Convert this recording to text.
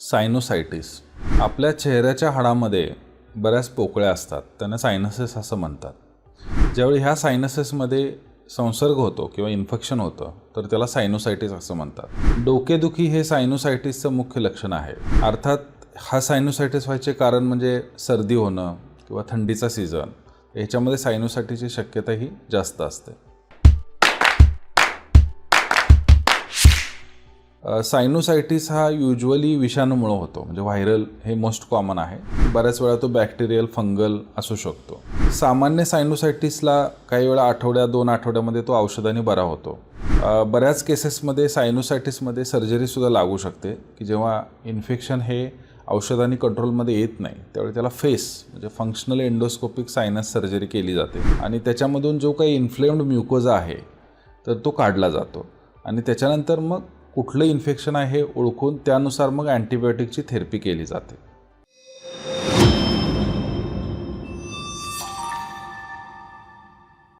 सायनोसायटिस आपल्या चेहऱ्याच्या हाडामध्ये बऱ्याच पोकळ्या असतात. त्यांना सायनसेस असं म्हणतात. ज्यावेळी ह्या सायनसेसमध्ये संसर्ग होतो किंवा इन्फेक्शन होतं तर त्याला सायनोसायटिस असं म्हणतात. डोकेदुखी हे सायनोसायटिसचं मुख्य लक्षण आहे. अर्थात हा सायनोसायटिस व्हायचे कारण म्हणजे सर्दी होणं किंवा थंडीचा सीझन. ह्याच्यामध्ये सायनोसायटिसची शक्यता ही जास्त असते. सायनोसायटिस हा युजली विषाणूमुळं होतो. म्हणजे व्हायरल हे मोस्ट कॉमन आहे. बऱ्याच वेळा तो बॅक्टेरियल फंगल असू शकतो. सामान्य सायनोसायटिसला काही वेळा आठवड्या दोन आठवड्यामध्ये तो औषधाने बरा होतो. बऱ्याच केसेसमध्ये सायनोसायटिसमध्ये सर्जरीसुद्धा लागू शकते. की जेव्हा इन्फेक्शन हे औषधांनी कंट्रोलमध्ये येत नाही त्यावेळी त्याला फेस म्हणजे फंक्शनल एंडोस्कोपिक सायनस सर्जरी केली जाते. आणि त्याच्यामधून जो काही इन्फ्लेम्ड म्युकोजा आहे तर तो काढला जातो. आणि त्याच्यानंतर मग कुठलं इन्फेक्शन आहे हे ओळखून त्यानुसार मग अँटीबायोटिकची थेरपी केली जाते.